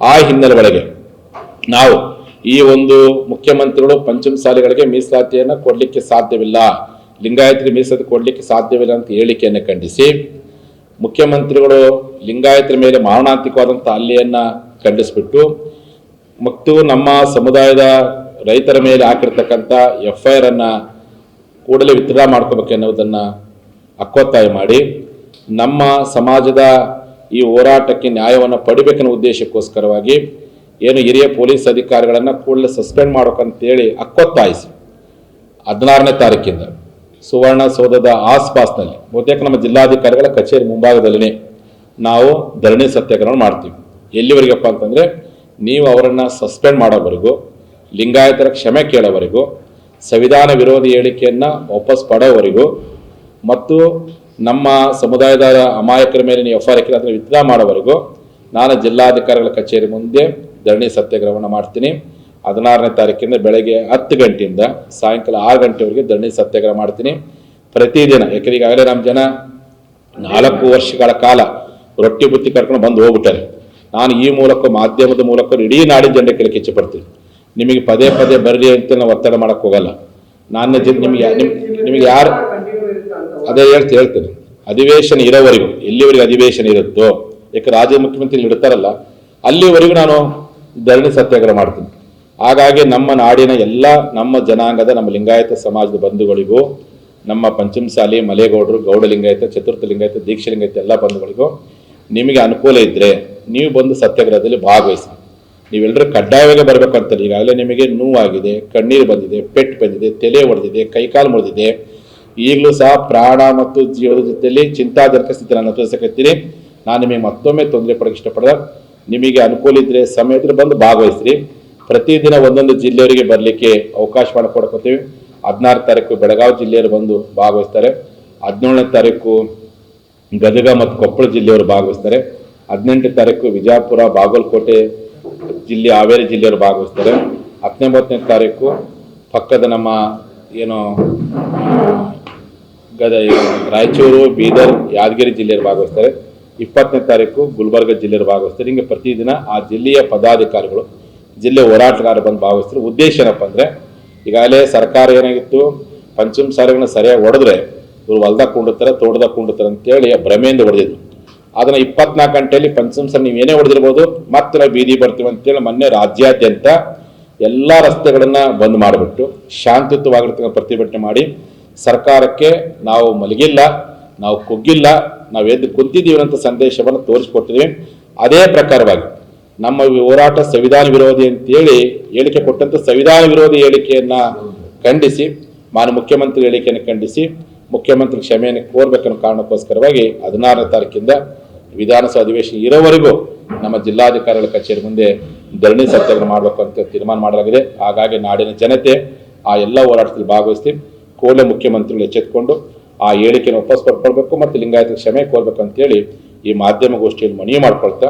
ಆ ಹಿನ್ನೆಲೆ ಒಳಗೆ ನಾವು ಈ ಒಂದು ಮುಖ್ಯಮಂತ್ರಿಗಳು ಪಂಚಮಸಾಲಿಗಳಿಗೆ ಮೀಸಲಾತಿಯನ್ನು ಕೊಡಲಿಕ್ಕೆ ಸಾಧ್ಯವಿಲ್ಲ. ಲಿಂಗಾಯತರಿಗೆ ಮೀಸಲಾತಿ ಕೊಡಲಿಕ್ಕೆ ಸಾಧ್ಯವಿಲ್ಲ ಅಂತ ಹೇಳಿಕೆಯನ್ನು ಖಂಡಿಸಿ, ಮುಖ್ಯಮಂತ್ರಿಗಳು ಲಿಂಗಾಯತರ ಮೇಲೆ ಮಾರಣಾಂತಿಕವಾದಂಥ ಹಲ್ಲೆಯನ್ನು ಖಂಡಿಸಿಬಿಟ್ಟು, ಮತ್ತು ನಮ್ಮ ಸಮುದಾಯದ ರೈತರ ಮೇಲೆ ಹಾಕಿರ್ತಕ್ಕಂಥ ಎಫ್ ಐ ಆರ್ ಅನ್ನು ಕೂಡಲೇ ವಿತ್ಡ್ರಾ ಮಾಡ್ಕೋಬೇಕು ಎನ್ನುವುದನ್ನು ಅಕ್ಕೊತ್ತಾಯ ಮಾಡಿ, ನಮ್ಮ ಸಮಾಜದ ಈ ಹೋರಾಟಕ್ಕೆ ನ್ಯಾಯವನ್ನು ಪಡಿಬೇಕನ್ನೋ ಉದ್ದೇಶಕ್ಕೋಸ್ಕರವಾಗಿ ಏನು ಹಿರಿಯ ಪೊಲೀಸ್ ಅಧಿಕಾರಿಗಳನ್ನು ಕೂಡಲೇ ಸಸ್ಪೆಂಡ್ ಮಾಡ್ಬೇಕಂತೇಳಿ ಅಕ್ಕೊತ್ತಾಯಿಸಿ. ಹದಿನಾರನೇ ತಾರೀಕಿಂದ ಸುವರ್ಣಸೌಧದ ಆಸ್ಪಾಸ್ನಲ್ಲಿ, ಬಹುತೇಕ ನಮ್ಮ ಜಿಲ್ಲಾಧಿಕಾರಿಗಳ ಕಚೇರಿ ಮುಂಭಾಗದಲ್ಲೇ ನಾವು ಧರಣಿ ಸತ್ಯಾಗ್ರಹ ಮಾಡ್ತೀವಿ. ಎಲ್ಲಿವರೆಗಪ್ಪ ಅಂತಂದರೆ ನೀವು ಅವರನ್ನು ಸಸ್ಪೆಂಡ್ ಮಾಡೋವರೆಗೂ, ಲಿಂಗಾಯತರ ಕ್ಷಮೆ ಕೇಳೋವರೆಗೂ, ಸಂವಿಧಾನ ವಿರೋಧಿ ಹೇಳಿಕೆಯನ್ನು ವಾಪಸ್ ಪಡೋವರೆಗೂ ಮತ್ತು ನಮ್ಮ ಸಮುದಾಯದ ಅಮಾಯಕರ ಮೇಲೆ ನೀವು ಎಫ್ ಆರ್ ಆರ್ ಅದನ್ನು ವಿತ್ಡ್ರಾ ಮಾಡೋವರೆಗೂ ನಾನು ಜಿಲ್ಲಾಧಿಕಾರಿಗಳ ಕಚೇರಿ ಮುಂದೆ ಧರಣಿ ಸತ್ಯಾಗ್ರಹವನ್ನು ಮಾಡ್ತೀನಿ. ಹದಿನಾರನೇ ತಾರೀಕಿಂದ ಬೆಳಗ್ಗೆ ಹತ್ತು ಗಂಟೆಯಿಂದ ಸಾಯಂಕಾಲ ಆರು ಗಂಟೆವರೆಗೆ ಧರಣಿ ಸತ್ಯಾಗ್ರಹ ಮಾಡ್ತೀನಿ. ಪ್ರತಿದಿನ, ಯಾಕಂದ್ರೆ ಈಗಾಗಲೇ ನಮ್ಮ ಜನ ನಾಲ್ಕು ವರ್ಷಗಳ ಕಾಲ ರೊಟ್ಟಿ ಬುತ್ತಿ ಕರ್ಕೊಂಡು ಬಂದು ಹೋಗ್ಬಿಟ್ಟಾರೆ. ನಾನು ಈ ಮೂಲಕ ಮಾಧ್ಯಮದ ಮೂಲಕ ಇಡೀ ನಾಡಿನ ಇಚ್ಛೆ ಪಡ್ತೀನಿ. ನಿಮಗೆ ಪದೇ ಪದೇ ಬರಲಿ ಅಂತ ನಾವು ಒತ್ತಡ ಮಾಡೋಕ್ಕೋಗಲ್ಲ ಹೋಗಲ್ಲ. ನಾನು ನಿಮಗೆ ನಿಮ್ ನಿಮಗೆ ಯಾರು ಅದೇ ಹೇಳ್ತಿ, ಹೇಳ್ತೇನೆ. ಅಧಿವೇಶನ ಇರೋವರೆಗೂ, ಎಲ್ಲಿವರೆಗೂ ಅಧಿವೇಶನ ಇರುತ್ತೋ ಯಾಕೆ ರಾಜ್ಯ ಮುಖ್ಯಮಂತ್ರಿ ಇಡ್ತಾರಲ್ಲ, ಅಲ್ಲಿವರೆಗೂ ನಾನು ಧರಣಿ ಸತ್ಯಾಗ್ರಹ ಮಾಡ್ತೀನಿ. ಹಾಗಾಗಿ ನಮ್ಮ ನಾಡಿನ ಎಲ್ಲ ನಮ್ಮ ಜನಾಂಗದ, ನಮ್ಮ ಲಿಂಗಾಯತ ಸಮಾಜದ ಬಂಧುಗಳಿಗೂ, ನಮ್ಮ ಪಂಚಮಸಾಲಿ, ಮಲೆಗೌಡರು ಗೌಡ ಲಿಂಗಾಯತ ಚತುರ್ಥ ಲಿಂಗಾಯತ ದೀಕ್ಷ ಲಿಂಗಾಯತ ಎಲ್ಲ ಬಂಧುಗಳಿಗೂ ನಿಮಗೆ ಅನುಕೂಲ ಇದ್ದರೆ ನೀವು ಬಂದು ಸತ್ಯಾಗ್ರಹದಲ್ಲಿ ಭಾಗವಹಿಸಿ. ನೀವೆಲ್ಲರೂ ಕಡ್ಡಾಯವಾಗಿ ಬರಬೇಕು ಅಂತಲ್ಲ ಈಗಾಗಲೇ ನಿಮಗೆ ನೋವಾಗಿದೆ, ಕಣ್ಣೀರು ಬಂದಿದೆ, ಪೆಟ್ಟು ಬಂದಿದೆ, ತಲೆ ಹೊಡೆದಿದೆ ಕೈಕಾಲು ಮುರಿದಿದೆ ಈಗಲೂ ಸಹ ಪ್ರಾಣ ಮತ್ತು ಜೀವದ ಜೊತೆಯಲ್ಲಿ ಚಿಂತಾಜನಕ ಸ್ಥಿತಿಯನ್ನು ಅನುಭವಿಸಕತ್ತೀನಿ. ನಾನು ನಿಮಗೆ ಮತ್ತೊಮ್ಮೆ ತೊಂದರೆ ಪಡೋಕೆ ಇಷ್ಟಪಡದ ನಿಮಗೆ ಅನುಕೂಲ ಇದ್ದರೆ ಸಮಯ ಇದ್ರೆ ಬಂದು ಭಾಗವಹಿಸ್ರಿ. ಪ್ರತಿದಿನ ಒಂದೊಂದು ಜಿಲ್ಲೆಯವರಿಗೆ ಬರಲಿಕ್ಕೆ ಅವಕಾಶ ಮಾಡಿಕೊಡ್ಕೊತೀವಿ. ಹದಿನಾರು ತಾರೀಕು ಬೆಳಗಾವಿ ಜಿಲ್ಲೆಯವರು ಬಂದು ಭಾಗವಹಿಸ್ತಾರೆ. ಹದಿನೇಳನೇ ತಾರೀಕು ಗದಗ ಮತ್ತು ಕೊಪ್ಪಳ ಜಿಲ್ಲೆಯವರು ಭಾಗವಹಿಸ್ತಾರೆ. ಹದಿನೆಂಟನೇ ತಾರೀಕು ವಿಜಯಪುರ, ಬಾಗಲಕೋಟೆ ಜಿಲ್ಲೆ, ಹಾವೇರಿ ಜಿಲ್ಲೆಯವರು ಭಾಗವಹಿಸ್ತಾರೆ. ಹತ್ತೊಂಬತ್ತನೇ ತಾರೀಕು ಪಕ್ಕದ ನಮ್ಮ, ಏನು ಗದ ರಾಯಚೂರು, ಬೀದರ್, ಯಾದಗಿರಿ ಜಿಲ್ಲೆಯಲ್ಲಿ ಭಾಗವಹಿಸ್ತಾರೆ. ಇಪ್ಪತ್ತನೇ ತಾರೀಕು ಗುಲ್ಬರ್ಗ ಜಿಲ್ಲೆಯಲ್ಲಿ ಭಾಗವಹಿಸ್ತಾರೆ. ಹಿಂಗೆ ಪ್ರತಿದಿನ ಆ ಜಿಲ್ಲೆಯ ಪದಾಧಿಕಾರಿಗಳು, ಜಿಲ್ಲೆ ಹೋರಾಟಗಾರರು ಬಂದು ಭಾಗವಹಿಸ್ತಾರೆ. ಉದ್ದೇಶ ಏನಪ್ಪ ಅಂದರೆ, ಈಗಾಗಲೇ ಸರ್ಕಾರ ಏನಾಗಿತ್ತು? ಪಂಚಮ ಸಾರಿಗಳನ್ನ ಸರಿಯಾಗಿ ಹೊಡೆದ್ರೆ ಇವರು ಹೊಲ್ದಾಗ ಕುಂಡಿರ್ತಾರೆ, ತೋಟದಾಗ ಕುಂಡಿರ್ತಾರೆ ಅಂತೇಳಿ ಭ್ರಮೆಯಿಂದ ಹೊಡೆದಿದ್ರು. ಅದನ್ನು ಇಪ್ಪತ್ನಾಲ್ಕು ಗಂಟೆಯಲ್ಲಿ ಪಂಚಮ ಸರ್ ನೀವು ಏನೇ ಹೊಡೆದಿರ್ಬೋದು, ಮತ್ತೆ ನಾವು ಬೀದಿ ಬರ್ತೀವಿ ಅಂತೇಳಿ ಮೊನ್ನೆ ರಾಜ್ಯಾದ್ಯಂತ ಎಲ್ಲ ರಸ್ತೆಗಳನ್ನು ಬಂದ್ ಮಾಡಿಬಿಟ್ಟು ಶಾಂತಿಯುತವಾಗಿರ್ತಕ್ಕಂಥ ಪ್ರತಿಭಟನೆ ಮಾಡಿ ಸರ್ಕಾರಕ್ಕೆ ನಾವು ಮಲಗಿಲ್ಲ, ನಾವು ಕುಗ್ಗಿಲ್ಲ, ನಾವು ಎದ್ದು ಕುಂತಿದ್ದೀವಿ ಅಂತ ಸಂದೇಶವನ್ನು ತೋರಿಸ್ಕೊಟ್ಟಿದ್ವಿ ಅದೇ ಪ್ರಕಾರವಾಗಿ ನಮ್ಮ ಹೋರಾಟ ಸಂವಿಧಾನ ವಿರೋಧಿ ಅಂತೇಳಿ ಹೇಳಿಕೆ ಕೊಟ್ಟಂತ ಸಂವಿಧಾನ ವಿರೋಧಿ ಹೇಳಿಕೆಯನ್ನ ಖಂಡಿಸಿ, ಮಾನ್ಯ ಮುಖ್ಯಮಂತ್ರಿ ಹೇಳಿಕೆಯನ್ನು ಖಂಡಿಸಿ, ಮುಖ್ಯಮಂತ್ರಿ ಕ್ಷಮೆಯನ್ನು ಕೋರ್ಬೇಕನ್ನೋ ಕಾರಣಕ್ಕೋಸ್ಕರವಾಗಿ ಹದಿನಾರನೇ ತಾರೀಕಿಂದ ವಿಧಾನಸಭಾ ಅಧಿವೇಶನ ಇರೋವರೆಗೂ ನಮ್ಮ ಜಿಲ್ಲಾಧಿಕಾರಿಗಳ ಕಚೇರಿ ಮುಂದೆ ಧರಣಿ ಸತ್ಯಾಗ್ರಹ ಮಾಡಬೇಕು ಅಂತ ತೀರ್ಮಾನ ಮಾಡಲಾಗಿದೆ. ಹಾಗಾಗಿ ನಾಡಿನ ಜನತೆ ಆ ಎಲ್ಲ ಹೋರಾಟದಲ್ಲಿ ಭಾಗವಹಿಸಿ ಕೂಡಲೇ ಮುಖ್ಯಮಂತ್ರಿಗಳು ಎಚ್ಚೆತ್ಕೊಂಡು ಆ ಹೇಳಿಕೆಯನ್ನು ವಾಪಸ್ ಪಡ್ಕೊಳ್ಬೇಕು ಮತ್ತು ಲಿಂಗಾಯತ ಕ್ಷಮೆ ಕೋರ್ಬೇಕು ಅಂತೇಳಿ ಈ ಮಾಧ್ಯಮಗೋಷ್ಠಿಯಲ್ಲಿ ಮನವಿ ಮಾಡ್ಕೊಳ್ತಾ